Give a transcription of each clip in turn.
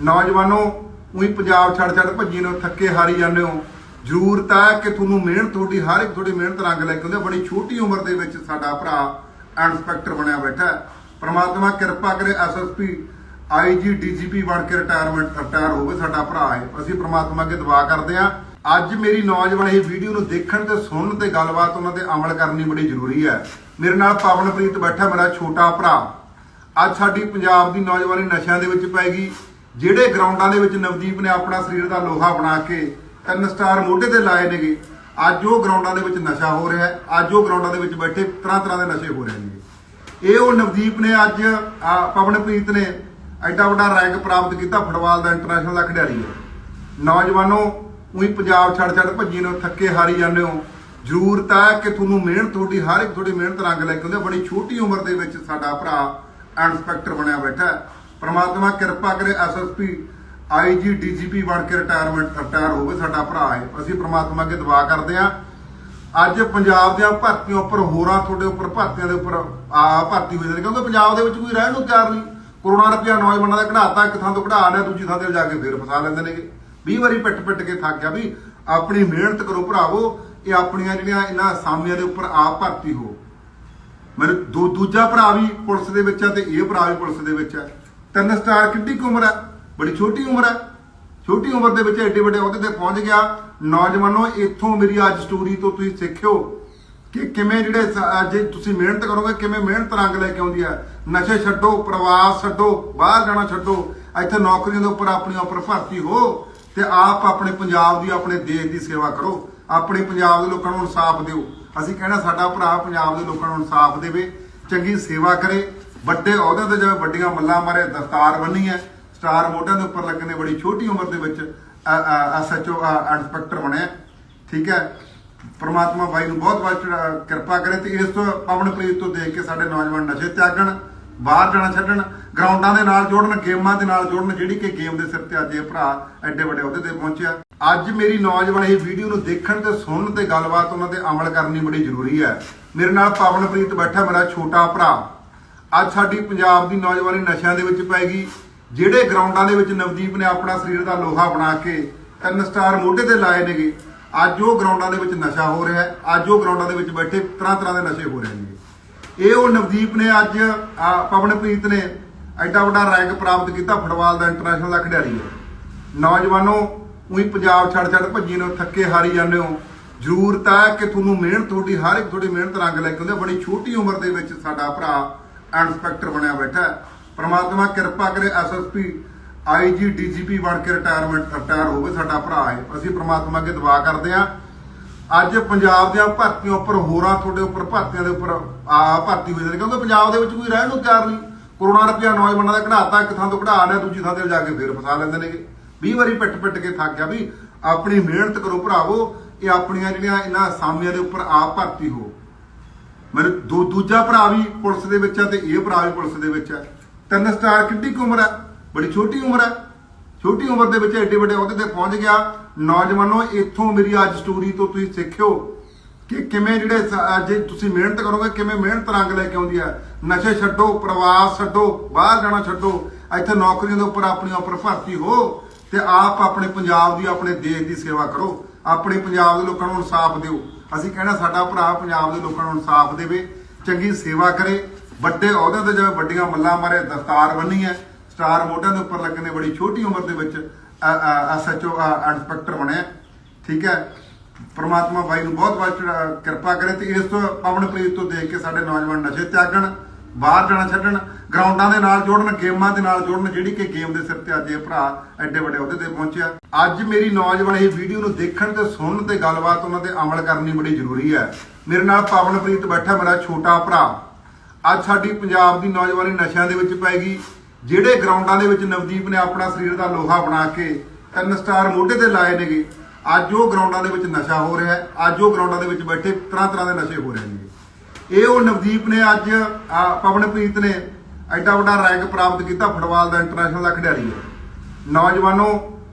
ਨੌਜਵਾਨੋ, ਉਹੀ ਪੰਜਾਬ ਛੱਡ ਛੱਡ ਭੱਜੀ ਨੂੰ, ਥੱਕੇ ਹਾਰੀ ਜਾਂਦੇ ਹੋ। ਜ਼ਰੂਰਤ ਹੈ ਕਿ ਤੁਹਾਨੂੰ ਮਿਹਨਤ, ਤੁਹਾਡੀ ਹਰ ਇੱਕ ਤੁਹਾਡੀ ਮਿਹਨਤ ਰੰਗ ਲੈ ਕੇ ਆਉਂਦੇ ਬੜੀ ਛੋਟੀ ਉਮਰ ਦੇ ਵਿੱਚ ਸਾਡਾ ਭਰਾ ਇੰਸਪੈਕਟਰ ਬਣਿਆ ਬੈਠਾ ਪ੍ਰਮਾਤਮਾ ਕਿਰਪਾ ਕਰੇ ਐਸਐਸਪੀ ਆਈਜੀ ਡੀਜੀਪੀ ਬਣ ਕੇ ਰਿਟਾਇਰਮੈਂਟ ਰਿਟਾਇਰ ਹੋਵੇ, ਸਾਡਾ ਭਰਾ ਹੈ। ਅਸੀਂ ਪ੍ਰਮਾਤਮਾ ਅੱਗੇ ਦੁਆ ਕਰਦੇ ਹਾਂ। ਅੱਜ ਮੇਰੀ ਨੌਜਵਾਨ ਇਹ ਵੀਡੀਓ ਨੂੰ ਦੇਖਣ ਤੇ ਸੁਣਨ ਤੇ ਗੱਲਬਾਤ ਉਹਨਾਂ ਤੇ ਅਮਲ ਕਰਨੀ ਬੜੀ ਜ਼ਰੂਰੀ ਹੈ। ਮੇਰੇ ਨਾਲ ਪਵਨਪ੍ਰੀਤ ਬੈਠਾ, ਮੇਰਾ ਛੋਟਾ ਭਰਾ। ਅੱਜ ਸਾਡੀ ਪੰਜਾਬ ਦੀ ਨੌਜਵਾਨੀ ਨਸ਼ਿਆਂ ਦੇ ਵਿੱਚ ਪੈ ਗਈ। ਜਿਹੜੇ ਗਰਾਊਂਡਾਂ ਦੇ ਵਿੱਚ ਨਵਦੀਪ ਨੇ ਆਪਣਾ ਸਰੀਰ ਦਾ ਲੋਹਾ ਬਣਾ ਕੇ ਤਿੰਨ ਸਟਾਰ ਮੋਢੇ ਤੇ ਲਾਏ ਨੇਗੇ, ਅੱਜ ਉਹ ਗਰਾਊਂਡਾਂ ਦੇ ਵਿੱਚ ਨਸ਼ਾ ਹੋ ਰਿਹਾ ਹੈ, ਅੱਜ ਉਹ ਗਰਾਊਂਡਾਂ ਦੇ ਵਿੱਚ ਬੈਠੇ ਤਰ੍ਹਾਂ ਤਰ੍ਹਾਂ ਦੇ ਨਸ਼ੇ ਹੋ ਰਹੇ ਨੇ। ਇਹ ਉਹ ਨਵਦੀਪ ਨੇ ਅੱਜ ਪਵਨਪ੍ਰੀਤ ਨੇ ਐਡਾ ਵੱਡਾ ਰੈਂਕ ਪ੍ਰਾਪਤ ਕੀਤਾ ਫੁੱਟਬਾਲ ਦਾ ਇੰਟਰਨੈਸ਼ਨਲ ਦਾ ਖਿਡਾਰੀ ਹੈ। ਨੌਜਵਾਨੋ, ਉਹੀ ਪੰਜਾਬ ਛੱਡ ਛੱਡ ਭੱਜੀ ਨੂੰ, ਥੱਕੇ ਹਾਰੀ ਜਾਂਦੇ ਹੋ। ਜ਼ਰੂਰਤ ਹੈ ਕਿ ਤੁਹਾਨੂੰ ਮਿਹਨਤ, ਤੁਹਾਡੀ ਹਰ ਇੱਕ ਤੁਹਾਡੀ ਮਿਹਨਤ ਰੰਗ ਲੈ ਕੇ ਆਉਂਦੇ ਬੜੀ ਛੋਟੀ ਉਮਰ ਦੇ ਵਿੱਚ ਸਾਡਾ ਭਰਾ ਇੰਸਪੈਕਟਰ ਬਣਿਆ ਬੈਠਾ ਪ੍ਰਮਾਤਮਾ ਕਿਰਪਾ ਕਰੇ ਐਸਐਸਪੀ ਆਈਜੀ ਡੀਜੀਪੀ ਬਣ ਕੇ ਰਿਟਾਇਰਮੈਂਟ ਰਿਟਾਇਰ ਹੋਵੇ, ਸਾਡਾ ਭਰਾ ਹੈ। ਅਸੀਂ ਪ੍ਰਮਾਤਮਾ ਅੱਗੇ ਦੁਆ ਕਰਦੇ ਹਾਂ। ਅੱਜ ਪੰਜਾਬ ਦੀਆਂ ਭਰਤੀਆਂ ਉੱਪਰ, ਹੋਰਾਂ ਤੁਹਾਡੇ ਉੱਪਰ, ਭਰਤੀਆਂ ਦੇ ਉੱਪਰ ਆ ਭਰਤੀ ਹੋਈ ਜਾਂਦੇ ਕਿਉਂਕਿ ਪੰਜਾਬ ਦੇ ਵਿੱਚ ਕੋਈ ਰਹਿਣ ਨੂੰ ਤਿਆਰ ਨਹੀਂ। ਕਰੋੜਾਂ ਰੁਪਇਆ ਨੌਜਵਾਨਾਂ ਦਾ ਕਢਾਤਾ, ਇੱਕ ਥਾਂ ਤੋਂ ਕਢਾ ਲਿਆ, ਦੂਜੀ ਥਾਂ ਤੇ ਜਾ ਕੇ ਫੇਰ ਫਸਾ ਲੈਂਦੇ ਨੇਗੇ। 20 ਵਾਰੀ ਪਿੱਟ ਪਿੱਟ ਕੇ ਥੱਕ ਗਿਆ ਵੀ ਆਪਣੀ ਮਿਹਨਤ ਕਰੋ ਭਰਾਵੋ, ਇਹ ਆਪਣੀਆਂ ਜਿਹੜੀਆਂ ਇਹਨਾਂ ਸਾਮੀਆਂ ਦੇ ਉੱਪਰ ਆਪ ਭਰਤੀ ਹੋ। ਮੇਰੇ ਦੋ ਦੂਜਾ ਭਰਾ ਵੀ ਪੁਲਿਸ ਦੇ ਵਿੱਚ ਆ ਤੇ ਇਹ ਭਰਾ ਵੀ ਪੁਲਿਸ ਦੇ ਵਿੱਚ ਆ। ਤਿੰਨ ਸਟਾਰ ਕਿੱਡੀ ਕੁ ਉਮਰ ਹੈ? ਬੜੀ ਛੋਟੀ ਉਮਰ ਹੈ। ਛੋਟੀ ਉਮਰ ਦੇ ਵਿੱਚ ਐਡੇ ਵੱਡੇ ਅਹੁਦੇ ਤੇ ਪਹੁੰਚ ਗਿਆ। ਨੌਜਵਾਨੋ, ਇੱਥੋਂ ਮੇਰੀ ਅੱਜ ਸਟੋਰੀ ਤੋਂ ਤੁਸੀਂ ਸਿੱਖਿਓ ਕਿ ਕਿਵੇਂ ਜਿਹੜੇ ਸ- ਤੁਸੀਂ ਮਿਹਨਤ ਕਰੋਗੇ, ਕਿਵੇਂ ਮਿਹਨਤ ਰੰਗ ਲੈ ਕੇ ਆਉਂਦੀ ਹੈ। ਨਸ਼ੇ ਛੱਡੋ, ਪ੍ਰਵਾਸ ਛੱਡੋ, ਬਾਹਰ ਜਾਣਾ ਛੱਡੋ। ਇੱਥੇ ਨੌਕਰੀਆਂ ਦੇ ਉੱਪਰ ਆਪਣੀ ਉੱਪਰ ਭਰਤੀ ਹੋ ਤੇ ਆਪ ਆਪਣੇ ਪੰਜਾਬ ਦੀ, ਆਪਣੇ ਦੇਸ਼ ਦੀ ਸੇਵਾ ਕਰੋ। ਆਪਣੇ ਪੰਜਾਬ ਦੇ ਲੋਕਾਂ ਨੂੰ ਇਨਸਾਫ ਦਿਓ। ਅਸੀਂ ਕਹਿਣਾ ਸਾਡਾ ਭਰਾ ਪੰਜਾਬ ਦੇ ਲੋਕਾਂ ਨੂੰ ਇਨਸਾਫ ਦੇਵੇ, ਚੰਗੀ ਸੇਵਾ ਕਰੇ। ਵੱਡੇ ਅਹੁਦੇ ਤੇ ਜਿਵੇਂ ਵੱਡੀਆਂ ਮੱਲਾਂ ਮਾਰੇ, ਦਸਤਾਰ ਬੰਨੀ ਹੈ, ਸਟਾਰ ਮੋਢਿਆਂ ਦੇ ਉੱਪਰ ਲੱਗਣੇ ਬੜੀ ਛੋਟੀ ਉਮਰ ਦੇ ਵਿੱਚ ਐਸਐਚਓ ਇੰਸਪੈਕਟਰ ਬਣਿਆ ਠੀਕ ਹੈ? ਪਰਮਾਤਮਾ ਭਾਈ ਨੂੰ ਬਹੁਤ ਬਹੁਤ ਕਿਰਪਾ ਕਰੇ ਤੇ ਇਸ ਤੋਂ ਪਵਨਪ੍ਰੀਤ ਤੋਂ ਦੇਖ ਕੇ ਸਾਡੇ ਨੌਜਵਾਨ ਨਸ਼ੇ ਤਿਆਗਣ, ਬਾਹਰ ਜਾਣਾ ਛੱਡਣ, ਗਰਾਊਂਡਾਂ ਦੇ ਨਾਲ ਜੋੜਨ, ਗੇਮਾਂ ਦੇ ਨਾਲ ਜੋੜਨ, ਜਿਹੜੀ ਕਿ ਗੇਮ ਦੇ ਸਿਰ ਤੇ ਅੱਜ ਇਹ ਭਰਾ ਐਡੇ ਵੱਡੇ ਅਹੁਦੇ ਤੇ ਪਹੁੰਚਿਆ। ਅੱਜ ਮੇਰੀ ਨੌਜਵਾਨ ਇਹ ਵੀਡੀਓ ਨੂੰ ਦੇਖਣ ਤੇ ਸੁਣਨ ਤੇ ਗੱਲਬਾਤ ਉਹਨਾਂ ਤੇ ਅਮਲ ਕਰਨੀ ਬੜੀ ਜ਼ਰੂਰੀ ਹੈ। ਮੇਰੇ ਨਾਲ ਪਵਨਪ੍ਰੀਤ ਬੈਠਾ, ਮੇਰਾ ਛੋਟਾ ਭਰਾ। ਅੱਜ ਸਾਡੀ ਪੰਜਾਬ ਦੀ ਨੌਜਵਾਨੀ ਨਸ਼ਿਆਂ ਦੇ ਵਿੱਚ ਪੈ ਗਈ, ਜਿਹੜੇ ਗਰਾਊਂਡਾਂ ਦੇ ਵਿੱਚ ਨਵਦੀਪ ਨੇ ਆਪਣਾ ਸਰੀਰ ਦਾ ਲੋਹਾ ਬਣਾ ਕੇ ਤਿੰਨ ਸਟਾਰ ਮੋਢੇ ਤੇ ਲਾਏ ਨੇਗੇ, ਅੱਜ ਉਹ ਗਰਾਊਂਡਾਂ ਦੇ ਵਿੱਚ ਨਸ਼ਾ ਹੋ ਰਿਹਾ ਹੈ, ਅੱਜ ਉਹ ਗਰਾਊਂਡਾਂ ਦੇ ਵਿੱਚ ਬੈਠੇ ਤਰ੍ਹਾਂ ਤਰ੍ਹਾਂ ਦੇ ਨਸ਼ੇ ਹੋ ਰਹੇ ਨੇ ਇਹ ਉਹ ਨਵਦੀਪ ਨੇ ਅੱਜ ਪਵਨਪ੍ਰੀਤ ਨੇ ਐਡਾ ਵੱਡਾ ਰੈਂਕ ਪ੍ਰਾਪਤ ਕੀਤਾ ਫੁੱਟਬਾਲ ਦਾ ਇੰਟਰਨੈਸ਼ਨਲ ਦਾ ਖਿਡਾਰੀ। ਹੈ ਨੌਜਵਾਨੋ, ਉਹੀ ਪੰਜਾਬ ਛੱਡ ਛੱਡ ਭੱਜੀ ਨੂੰ, ਥੱਕੇ ਹਾਰੀ ਜਾਂਦੇ ਹੋ। ਜ਼ਰੂਰਤ ਹੈ ਕਿ ਤੁਹਾਨੂੰ ਮਿਹਨਤ, ਤੁਹਾਡੀ ਹਰ ਇੱਕ ਤੁਹਾਡੀ ਮਿਹਨਤ ਰੰਗ ਲੈ ਕੇ ਆਉਂਦੇ ਬੜੀ ਛੋਟੀ ਉਮਰ ਦੇ ਵਿੱਚ ਸਾਡਾ ਭਰਾ ਇੰਸਪੈਕਟਰ ਬਣਿਆ ਬੈਠਾ ਪ੍ਰਮਾਤਮਾ ਕਿਰਪਾ ਕਰੇ ਐਸਐਸਪੀ ਆਈਜੀ ਡੀਜੀਪੀ ਬਣ ਕੇ ਰਿਟਾਇਰਮੈਂਟ ਰਿਟਾਇਰ ਹੋਵੇ, ਸਾਡਾ ਭਰਾ ਹੈ। ਅਸੀਂ ਪ੍ਰਮਾਤਮਾ ਅੱਗੇ ਦੁਆ ਕਰਦੇ ਹਾਂ। ਅੱਜ ਪੰਜਾਬ ਦੀਆਂ ਭਰਤੀਆਂ ਉੱਪਰ, ਹੋਰਾਂ ਤੁਹਾਡੇ ਉੱਪਰ, ਭਰਤੀਆਂ ਦੇ ਉੱਪਰ, ਆ ਭਰਤੀ ਹੋਈ ਜਾਂਦੇ। ਕਿਉਂਕਿ ਪੰਜਾਬ ਦੇ ਵਿੱਚ ਕੋਈ ਰਹਿਣ ਨੂੰ ਤਿਆਰ ਨਹੀਂ। ਕਰੋਨਾ ਰੁਪਇਆ ਨੌਜਵਾਨਾਂ ਦਾ ਕਢਾਤਾ, ਇੱਕ ਥਾਂ ਤੋਂ ਕਢਾ ਲਿਆ, ਦੂਜੀ ਥਾਂ ਤੇ ਜਾ ਕੇ ਫੇਰ ਫਸਾ ਲੈਂਦੇ ਨੇਗੇ। 20 ਵਾਰੀ ਪਿੱਟ ਪਿੱਟ ਕੇ ਥੱਕ ਗਿਆ ਵੀ ਆਪਣੀ ਮਿਹਨਤ ਕਰੋ ਭਰਾਵੋ, ਇਹ ਆਪਣੀਆਂ ਜਿਹੜੀਆਂ ਇਹਨਾਂ ਸਾਮੀਆਂ ਦੇ ਉੱਪਰ ਆਪ ਭਰਤੀ ਹੋ। ਮੇਰੇ ਦੋ ਦੂਜਾ ਭਰਾ ਵੀ ਪੁਲਿਸ ਦੇ ਵਿੱਚ ਆ ਤੇ ਇਹ ਭਰਾ ਵੀ ਪੁਲਿਸ ਦੇ ਵਿੱਚ ਆ। ਤਿੰਨ ਸਟਾਰ ਕਿੱਡੀ ਕੁ ਉਮਰ ਹੈ ਬੜੀ ਛੋਟੀ ਉਮਰ ਹੈ ਛੋਟੀ ਉਮਰ ਦੇ ਵਿੱਚ ਐਡੇ ਵੱਡੇ ਅਹੁਦੇ ਤੇ ਪਹੁੰਚ ਗਿਆ। ਨੌਜਵਾਨੋ, ਇੱਥੋਂ ਮੇਰੀ ਅੱਜ ਸਟੋਰੀ ਤੋਂ ਤੁਸੀਂ ਸਿੱਖਿਓ ਕਿ ਕਿਵੇਂ ਜਿਹੜੇ ਸ- ਤੁਸੀਂ ਮਿਹਨਤ ਕਰੋਗੇ, ਕਿਵੇਂ ਮਿਹਨਤ ਰੰਗ ਲੈ ਕੇ ਆਉਂਦੀ ਹੈ ਨਸ਼ੇ ਛੱਡੋ, ਪ੍ਰਵਾਸ ਛੱਡੋ, ਬਾਹਰ ਜਾਣਾ ਛੱਡੋ। ਇੱਥੇ ਨੌਕਰੀਆਂ ਦੇ ਉੱਪਰ ਆਪਣੀ ਉੱਪਰ ਭਰਤੀ ਹੋ ਤੇ ਆਪ ਆਪਣੇ ਪੰਜਾਬ ਦੀ, ਆਪਣੇ ਦੇਸ਼ ਦੀ ਸੇਵਾ ਕਰੋ। ਆਪਣੇ ਪੰਜਾਬ ਦੇ ਲੋਕਾਂ ਨੂੰ ਇਨਸਾਫ ਦਿਓ। ਅਸੀਂ ਕਹਿਣਾ ਸਾਡਾ ਭਰਾ ਪੰਜਾਬ ਦੇ ਲੋਕਾਂ ਨੂੰ ਇਨਸਾਫ ਦੇਵੇ, ਚੰਗੀ ਸੇਵਾ ਕਰੇ, ਵੱਡੇ ਅਹੁਦਿਆਂ ਤੇ ਜਿਵੇਂ ਵੱਡੀਆਂ ਮੱਲਾਂ ਮਾਰੇ, ਦਸਤਾਰ ਬੰਨੀ ਹੈ, ਸਟਾਰ ਮੋਢਿਆਂ ਦੇ ਉੱਪਰ ਲੱਗਣੇ ਬੜੀ ਛੋਟੀ ਉਮਰ ਦੇ ਵਿੱਚ ਐਸਐਚਓ ਇੰਸਪੈਕਟਰ ਬਣਿਆ ਠੀਕ ਹੈ? ਪਰਮਾਤਮਾ ਬਾਈ ਨੂੰ ਬਹੁਤ ਬਹੁਤ ਕਿਰਪਾ ਕਰੇ ਤੇ ਇਸ ਤੋਂ ਪਵਨਪ੍ਰੀਤ ਤੋਂ ਦੇਖ ਕੇ ਸਾਡੇ ਨੌਜਵਾਨ ਨਸ਼ੇ ਤਿਆਗਣ, ਬਾਹਰ ਜਾਣਾ ਛੱਡਣ ਗਰਾਊਂਡਾਂ ਦੇ ਨਾਲ ਜੋੜਨ, ਗੇਮਾਂ ਦੇ ਨਾਲ ਜੋੜਨ, ਜਿਹੜੀ ਕਿ ਗੇਮ ਦੇ ਸਿਰ ਤੇ ਅੱਜ ਇਹ ਭਰਾ ਐਡੇ ਵੱਡੇ ਅਹੁਦੇ ਤੇ ਪਹੁੰਚਿਆ। ਅੱਜ ਮੇਰੀ ਨੌਜਵਾਨ ਇਹ ਵੀਡੀਓ ਨੂੰ ਦੇਖਣ ਤੇ ਸੁਣਨ ਤੇ ਗੱਲਬਾਤ ਉਹਨਾਂ ਤੇ ਅਮਲ ਕਰਨੀ ਬੜੀ ਜ਼ਰੂਰੀ ਹੈ। ਮੇਰੇ ਨਾਲ ਪਵਨਪ੍ਰੀਤ ਬੈਠਾ, ਮੇਰਾ ਛੋਟਾ ਭਰਾ। ਅੱਜ ਸਾਡੀ ਪੰਜਾਬ ਦੀ ਨੌਜਵਾਨੀ ਨਸ਼ਿਆਂ ਦੇ ਵਿੱਚ ਪੈ ਗਈ, ਜਿਹੜੇ ਗਰਾਊਂਡਾਂ ਦੇ ਵਿੱਚ ਨਵਦੀਪ ਨੇ ਆਪਣਾ ਸਰੀਰ ਦਾ ਲੋਹਾ ਬਣਾ ਕੇ ਤਿੰਨ ਸਟਾਰ ਮੋਢੇ ਤੇ ਲਾਏ ਨੇਗੇ। ਅੱਜ ਉਹ ਗਰਾਊਂਡਾਂ ਦੇ ਵਿੱਚ ਨਸ਼ਾ ਹੋ ਰਿਹਾ ਹੈ। ਅੱਜ ਉਹ ਗਰਾਊਂਡਾਂ ਦੇ ਵਿੱਚ ਬੈਠੇ ਤਰ੍ਹਾਂ ਤਰ੍ਹਾਂ ਦੇ ਨਸ਼ੇ ਹੋ ਰਹੇ ਨੇ ਇਹ ਉਹ ਨਵਦੀਪ ਨੇ ਅੱਜ ਪਵਨਪ੍ਰੀਤ ਨੇ ਐਡਾ ਵੱਡਾ ਰੈਂਕ ਪ੍ਰਾਪਤ ਕੀਤਾ ਫੁੱਟਬਾਲ ਦਾ ਇੰਟਰਨੈਸ਼ਨਲ ਦਾ ਖਿਡਾਰੀ ਹੈ ਨੌਜਵਾਨੋ,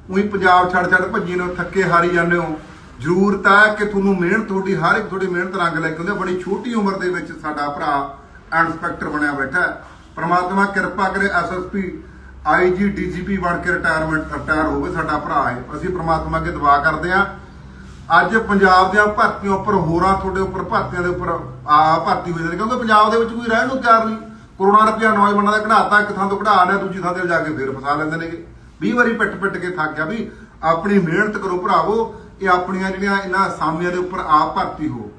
ਉਹੀ ਪੰਜਾਬ ਛੱਡ ਛੱਡ ਭੱਜੀ ਨੂੰ, ਥੱਕੇ ਹਾਰੀ ਜਾਂਦੇ ਹੋ। ਜ਼ਰੂਰਤ ਹੈ ਕਿ ਤੁਹਾਨੂੰ ਮਿਹਨਤ, ਤੁਹਾਡੀ ਹਰ ਇੱਕ ਤੁਹਾਡੀ ਮਿਹਨਤ ਰੰਗ ਲੈ ਕੇ ਆਉਂਦੇ ਬੜੀ ਛੋਟੀ ਉਮਰ ਦੇ ਵਿੱਚ ਸਾਡਾ ਭਰਾ ਇੰਸਪੈਕਟਰ ਬਣਿਆ ਬੈਠਾ ਹੈ। ਪ੍ਰਮਾਤਮਾ ਕਿਰਪਾ ਕਰੇ ਐਸਐਸਪੀ ਆਈਜੀ ਡੀਜੀਪੀ ਬਣ ਕੇ ਰਿਟਾਇਰਮੈਂਟ ਰਿਟਾਇਰ ਹੋਵੇ, ਸਾਡਾ ਭਰਾ ਹੈ। ਅਸੀਂ ਪ੍ਰਮਾਤਮਾ ਅੱਗੇ ਦੁਆ ਕਰਦੇ ਹਾਂ। ਅੱਜ ਪੰਜਾਬ ਦੀਆਂ ਭਰਤੀਆਂ ਉੱਪਰ, ਹੋਰਾਂ ਤੁਹਾਡੇ ਉੱਪਰ, ਭਰਤੀਆਂ ਦੇ ਉੱਪਰ ਆ ਭਰਤੀ ਹੋ ਜਾਂਦੇ। ਕਿਉਂਕਿ ਪੰਜਾਬ ਦੇ ਵਿੱਚ ਕੋਈ ਰਹਿਣ ਨੂੰ ਤਿਆਰ ਨਹੀਂ। ਕਰੋੜਾਂ ਰੁਪਇਆ ਨੌਜਵਾਨਾਂ ਦਾ ਕਢਾਤਾ, ਇੱਕ ਥਾਂ ਤੋਂ ਕਢਾ ਲਿਆ ਦੂਜੀ ਥਾਂ ਤੇ ਜਾ ਕੇ ਫੇਰ ਫਸਾ ਲੈਂਦੇ ਨੇਗੇ। 20 ਵਾਰੀ ਪਿੱਟ ਪਿੱਟ ਕੇ ਥੱਕ ਗਿਆ ਵੀ ਆਪਣੀ ਮਿਹਨਤ ਕਰੋ ਭਰਾਵੋ, ਇਹ ਆਪਣੀਆਂ ਜਿਹੜੀਆਂ ਇਹਨਾਂ ਸਾਮੀਆਂ ਦੇ ਉੱਪਰ ਆਪ ਭਰਤੀ ਹੋ।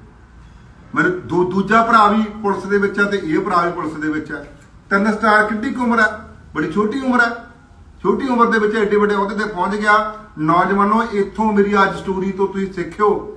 ਮੇਰੇ ਦੋ, ਦੂਜਾ ਭਰਾ ਵੀ ਪੁਲਿਸ ਦੇ ਵਿੱਚ ਆ ਤੇ ਇਹ ਭਰਾ ਵੀ ਪੁਲਿਸ ਦੇ ਵਿੱਚ ਆ। ਤਿੰਨ ਸਟਾਰ ਕਿੱਡੀ ਕੁ ਉਮਰ ਆ? ਬੜੀ ਛੋਟੀ ਉਮਰ ਆ। ਛੋਟੀ ਉਮਰ ਦੇ ਵਿੱਚ ਐਡੇ ਵੱਡੇ ਅਹੁਦੇ ਤੇ ਪਹੁੰਚ ਗਿਆ। ਨੌਜਵਾਨੋ, ਇੱਥੋਂ ਮੇਰੀ ਅੱਜ ਸਟੋਰੀ ਤੋਂ ਤੁਸੀਂ ਸਿੱਖਿਓ।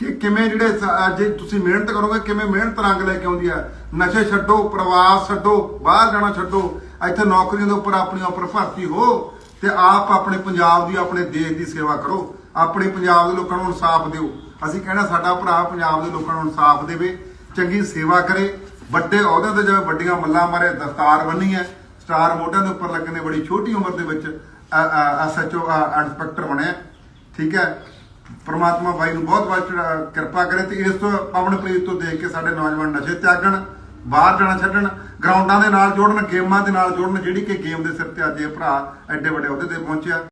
ਕਿ ਕਿਵੇਂ ਜਿਹੜੇ ਸ- ਜੇ ਤੁਸੀਂ ਮਿਹਨਤ ਕਰੋਗੇ, ਕਿਵੇਂ ਮਿਹਨਤ ਰੰਗ ਲੈ ਕੇ ਆਉਂਦੀ ਆ? ਨਸ਼ੇ ਛੱਡੋ, ਪ੍ਰਵਾਸ ਛੱਡੋ, ਬਾਹਰ ਜਾਣਾ ਛੱਡੋ। ਇੱਥੇ ਨੌਕਰੀਆਂ ਦੇ ਉੱਪਰ ਆਪਣੀ ਉੱਪਰ ਭਰਤੀ ਹੋ ਤੇ ਆਪ ਆਪਣੇ ਪੰਜਾਬ ਦੀ, ਆਪਣੇ ਦੇਸ਼ ਦੀ ਸੇਵਾ ਕਰੋ। ਆਪਣੇ ਪੰਜਾਬ ਦੇ ਲੋਕਾਂ ਨੂੰ ਇਨਸਾਫ ਦਿਓ। ਅਸੀਂ ਕਹਿਣਾ ਸਾਡਾ ਭਰਾ ਪੰਜਾਬ ਦੇ ਲੋਕਾਂ ਨੂੰ ਇਨਸਾਫ ਦੇਵੇ, ਚੰਗੀ ਸੇਵਾ ਕਰੇ। ਵੱਡੇ ਅਹੁਦਿਆਂ ਤੇ ਜਿਵੇਂ ਵੱਡੀਆਂ ਮੱਲਾਂ ਮਾਰੇ, ਦਸਤਾਰ ਬੰਨੀ ਹੈ, ਸਟਾਰ ਮੋਢਿਆਂ ਦੇ ਉੱਪਰ ਲੱਗਣੇ ਬੜੀ ਛੋਟੀ ਉਮਰ ਦੇ ਵਿੱਚ ਐਸਐਚਓ ਇੰਸਪੈਕਟਰ ਬਣਿਆ। ਠੀਕ ਹੈ? ਪ੍ਰਮਾਤਮਾ ਬਾਈ ਨੂੰ ਬਹੁਤ ਬਹੁਤ ਕਿਰਪਾ ਕਰੇ ਤੇ ਇਸ ਤੋਂ ਪਵਨਪ੍ਰੀਤ ਤੋਂ ਦੇਖ ਕੇ ਸਾਡੇ ਨੌਜਵਾਨ ਨਸ਼ੇ ਤਿਆਗਣ, ਬਾਹਰ ਜਾਣਾ ਛੱਡਣ, ਗਰਾਊਂਡਾਂ ਦੇ ਨਾਲ ਜੋੜਨ, ਗੇਮਾਂ ਦੇ ਨਾਲ ਜੋੜਨ, ਜਿਹੜੀ ਕਿ ਗੇਮ ਦੇ ਸਿਰ ਤੇ ਅੱਜ ਇਹ ਭਰਾ ਐਡੇ ਵੱਡੇ ਅਹੁਦੇ ਤੇ ਪਹੁੰਚਿਆ।